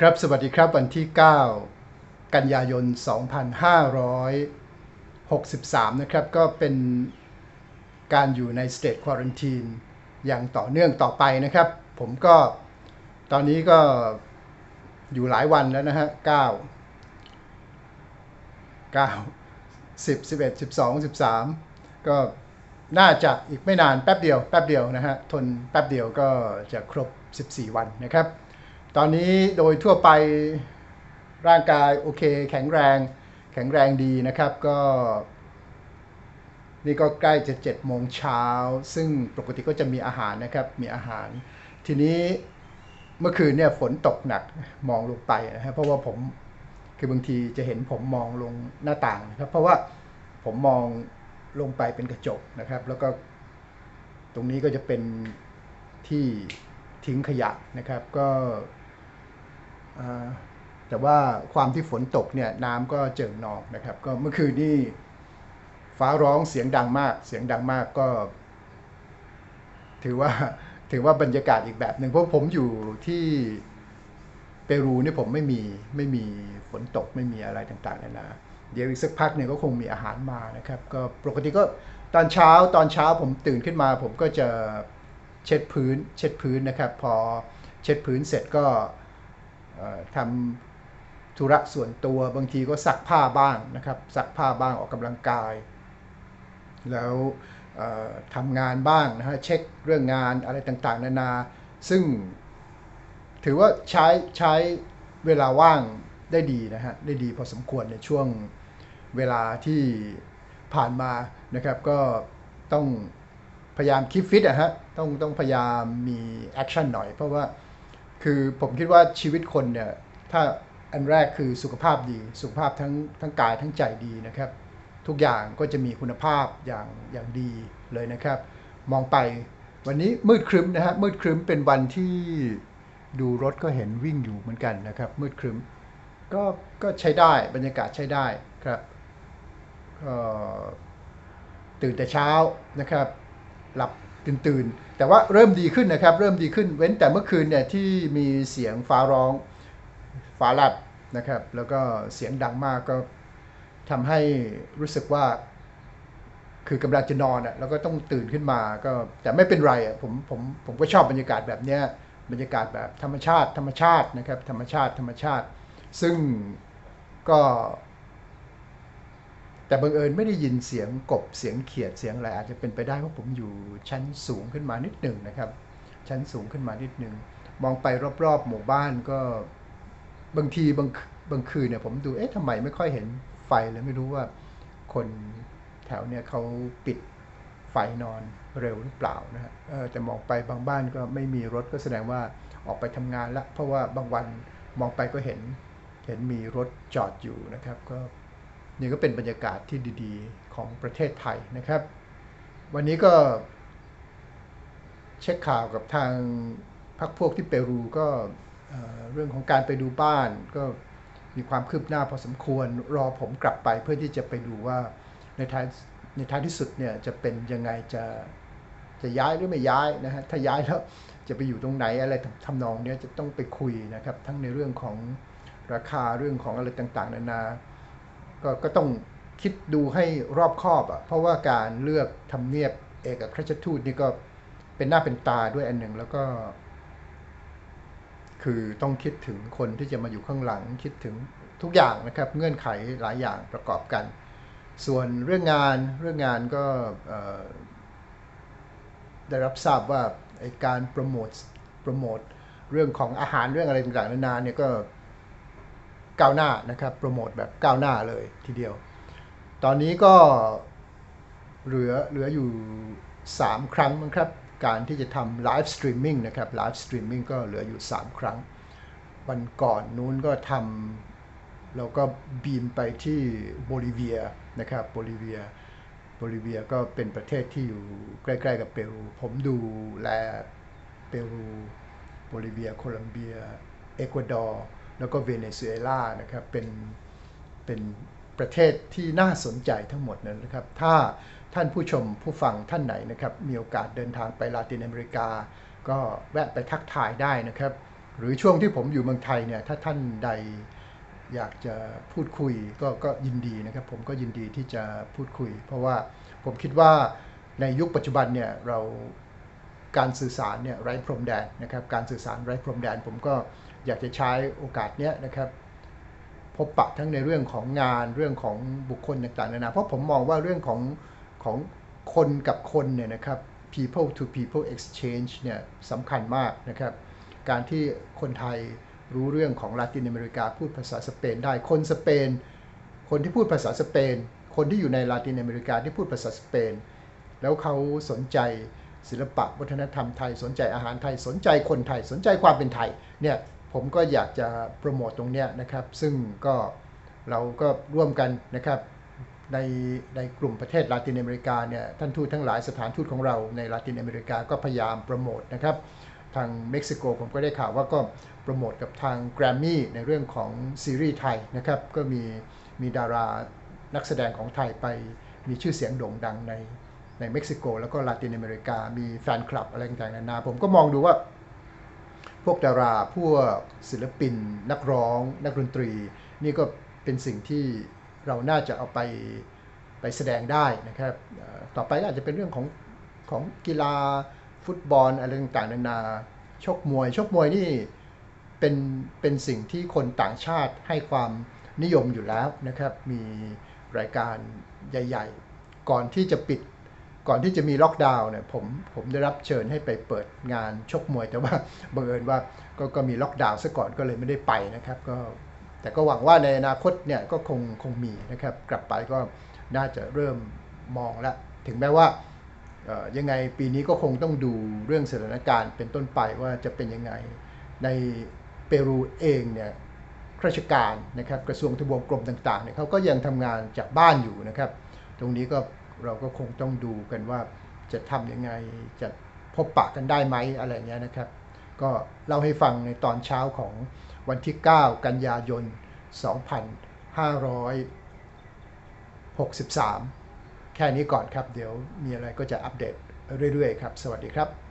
ครับสวัสดีครับวันที่ 9 กันยายน 2563 นะครับก็เป็นการอยู่ใน state quarantine อย่างต่อเนื่องต่อไปนะครับ ผมก็ตอนนี้ก็อยู่หลายวันแล้วนะฮะ 9 9 10 11 12 13 ก็น่าจะอีกไม่นานแป๊บเดียวแป๊บเดียวนะฮะ ทนแป๊บเดียวก็จะครบ 14 วันนะครับ ตอนนี้โดยทั่วไปร่างกายโอเค แข็งแรง แข็งแรงดีนะครับก็ นี่ก็ใกล้จะ7โมงเช้า ซึ่งปกติก็จะมีอาหารนะครับมีอาหาร ทีนี้เมื่อคืนเนี่ยฝนตกหนักมองลงไปนะฮะเพราะว่าผมคือบางทีจะเห็นผมมองลงหน้าต่างนะครับ เพราะว่าผมมองลงไปเป็นกระจกนะครับ แล้วก็ตรงนี้ก็จะเป็นที่ทิ้งขยะนะครับ ก็ แต่ว่าความที่ฝนตกเนี่ยน้ำก็เจิ่งนองนะครับ ก็เมื่อคืนนี่ฟ้าร้องเสียงดังมาก เสียงดังมากก็ ถือว่าถือว่าบรรยากาศอีกแบบหนึ่งเพราะผมอยู่ที่เปรูนี่ผมไม่มีไม่มีฝนตกไม่มีอะไรต่างๆนานาเดี๋ยวอีกสักพักหนึ่งก็คงมีอาหารมานะครับ ก็ปกติก็ตอนเช้าตอนเช้าผมตื่นขึ้นมา ผมก็จะเช็ดพื้น เช็ดพื้นนะครับ พอเช็ดพื้นเสร็จก็ ทำธุระส่วนตัวบางทีก็ซักผ้าบ้างนะครับซักผ้าบ้างออกกำลังกาย แล้วทำงานบ้างนะฮะเช็คเรื่องงานอะไรต่างๆ นานา ซึ่งถือว่าใช้ใช้เวลาว่างได้ดีนะฮะได้ดีพอสมควรในช่วงเวลาที่ผ่านมานะครับก็ต้องพยายามคิดฟิตอะฮะต้องต้องพยายามมีแอคชั่นหน่อยเพราะว่า คือผมคิดว่าชีวิตคนเนี่ยถ้าอันแรกคือสุขภาพดี สุขภาพทั้งทั้งกายทั้งใจดีนะครับ ทุกอย่างก็จะมีคุณภาพอย่างอย่างดีเลยนะครับ มองไปวันนี้มืดครึ้มนะฮะมืดครึ้มเป็นวันที่ดูรถก็เห็นวิ่งอยู่เหมือนกันนะครับ มืดครึ้มก็ก็ใช้ได้บรรยากาศใช้ได้ครับก็ตื่นแต่เช้านะครับ หลับ ตื่นตื่นๆแต่ว่าเริ่มดีขึ้นนะครับ เริ่มดีขึ้นเว้นแต่เมื่อคืนเนี่ยที่มีเสียงฟ้าร้องฟ้าแลบนะครับ แล้วก็เสียงดังมากก็ทำให้รู้สึกว่า คือกำลังจะนอนอะแล้วก็ต้องตื่นขึ้นมาก็แต่ไม่เป็นไรอะผมผมผมก็ชอบบรรยากาศแบบเนี้ยบรรยากาศแบบธรรมชาติ ธรรมชาตินะครับ ธรรมชาติธรรมชาติ ซึ่งก็ แต่บังเอิญไม่ได้ยินเสียงกบเสียงเขียดเสียงอะไรอาจจะเป็นไปได้เพราะผมอยู่ชั้นสูงขึ้นมานิดหนึ่งนะครับ ชั้นสูงขึ้นมานิดหนึ่งมองไปรอบๆ หมู่บ้านก็บางทีบางบางคืนเนี่ยผมดูเอ๊ะทำไมไม่ค่อยเห็นไฟเลยไม่รู้ว่าคนแถวเนี่ยเขาปิดไฟนอนเร็วหรือเปล่านะฮะเออแต่มองไปบางบ้านก็ไม่มีรถก็แสดงว่าออกไปทำงานละเพราะว่าบางวันมองไปก็เห็นเห็นมีรถจอดอยู่นะครับ ก็ นี่ก็เป็นบรรยากาศที่ดีๆ ของประเทศไทยนะครับ วันนี้ก็ เช็คข่าวกับทางพักพวกที่เปรูก็เอ่อเรื่องของการไปดูบ้านก็มีความคืบหน้าพอสมควรรอผมกลับไปเพื่อที่จะไปดูว่าในท้ายในท้ายที่สุดเนี่ยจะเป็นยังไงจะจะย้ายหรือไม่ย้ายนะฮะถ้าย้ายแล้วจะไปอยู่ตรงไหนอะไรทำนองเนี้ยจะต้องไปคุยนะครับ ทั้งในเรื่องของราคาเรื่องของอะไรต่างๆ นานา ก็ก็ต้องคิดดูให้รอบคอบอะเพราะว่าการเลือกทำเนียบเอกอัครราชทูตนี่ก็เป็นหน้าเป็นตาด้วยอันหนึ่งแล้วก็ คือต้องคิดถึงคนที่จะมาอยู่ข้างหลังคิดถึงทุกอย่างนะครับ เงื่อนไขหลายอย่างประกอบกัน ส่วนเรื่องงานเรื่องงานก็ได้รับทราบว่าไอการโปรโมทโปรโมทเรื่องของอาหารเรื่องอะไรต่างๆนานาเนี่ยก็ ก้าวหน้านะครับโปรโมทแบบก้าวหน้าเลยทีเดียว ตอนนี้ก็เหลือเหลืออยู่ 3 ครั้งมั้งครับ การที่จะทำไลฟ์สตรีมมิ่งนะครับไลฟ์สตรีมมิ่งก็เหลืออยู่ 3 ครั้ง วันก่อนนู้นก็ทำเราก็บีมไปที่โบลิเวียนะครับโบลิเวียโบลิเวียก็เป็นประเทศที่อยู่ใกล้ ๆ กับเปรูผมดูแลเปรูโบลิเวีย โคลัมเบีย เอกวาดอร์ แล้วก็เวเนซุเอลานะครับเป็นเป็นประเทศที่น่าสนใจทั้งหมดนั้นนะครับ ถ้าท่านผู้ชมผู้ฟังท่านไหนนะครับ มีโอกาสเดินทางไปลาตินอเมริกา ก็แวะไปทักทายได้นะครับ หรือช่วงที่ผมอยู่เมืองไทยเนี่ยถ้าท่านใดอยากจะพูดคุยก็ก็ยินดีนะครับ ผมก็ยินดีที่จะพูดคุย เพราะว่าผมคิดว่าในยุคปัจจุบันเนี่ยเราการสื่อสารเนี่ยไร้พรมแดนนะครับ การสื่อสารไร้พรมแดน ผมก็ อยากจะใช้โอกาสเนี้ยนะครับ พบปะทั้งในเรื่องของงานเรื่องของบุคคลต่างๆนานาเพราะผมมองว่าเรื่องของของคนกับคนเนี่ยนะครับ people to people exchange เนี่ยสำคัญมากนะครับ การที่คนไทยรู้เรื่องของลาตินอเมริกาพูดภาษาสเปนได้คนสเปน คนที่พูดภาษาสเปน คนที่อยู่ในลาตินอเมริกาที่พูดภาษาสเปน แล้วเขาสนใจศิลปะวัฒนธรรมไทยสนใจอาหารไทยสนใจคนไทยสนใจความเป็นไทยเนี่ย ผมก็อยากจะโปรโมตตรงเนี้ยนะครับ ซึ่งก็เราก็ร่วมกันนะครับในในกลุ่มประเทศลาตินอเมริกาเนี่ยท่านทูตทั้งหลายสถานทูตของเราในลาตินอเมริกาก็พยายามโปรโมทนะครับทางเม็กซิโกผมก็ได้ข่าวว่าก็โปรโมทกับทางแกรมมี่ในเรื่องของซีรีส์ไทยนะครับก็มีมีดารานักแสดงของไทยไปมีชื่อเสียงโด่งดังในในเม็กซิโก แล้วก็ลาตินอเมริกา มีแฟนคลับอะไรต่างๆนานาผมก็มองดูว่า พวกดารา พวกศิลปิน นักร้อง นักดนตรี นี่ก็เป็นสิ่งที่เราน่าจะเอาไปไปแสดงได้นะครับต่อไปก็อาจจะเป็นเรื่องของของกีฬาฟุตบอลอะไรต่างๆนานาชกมวย ชกมวยนี่เป็นเป็นสิ่งที่คนต่างชาติให้ความนิยมอยู่แล้วนะครับ มีรายการใหญ่ ๆ ก่อนที่จะปิด ก่อนที่จะมีล็อกดาวน์เนี่ยผมผมได้รับเชิญให้ไปเปิดงานชกมวย แต่ว่าบังเอิญว่าก็ก็มีล็อกดาวน์ซะก่อนก็เลยไม่ได้ไปนะครับ ก็แต่ก็หวังว่าในอนาคตเนี่ยก็คงคงมีนะครับ กลับไปก็น่าจะเริ่มมองแล้วถึงแม้ว่ายังไงปีนี้ก็คงต้องดูเรื่องสถานการณ์เป็นต้นไปว่าจะเป็นยังไงในเปรูเองเนี่ยราชการนะครับกระทรวงทบวงกรมต่างๆเนี่ยเขาก็ยังทำงานจากบ้านอยู่นะครับ ตรงนี้ก็ เราก็คงต้องดูกันว่าจะทำยังไงจะพบปะกันได้ไหมอะไรเงี้ยนะครับ ก็เล่าให้ฟังในตอนเช้าของวันที่ 9 กันยายน 2563 แค่นี้ก่อนครับ เดี๋ยวมีอะไรก็จะอัปเดตเรื่อยๆครับ สวัสดีครับ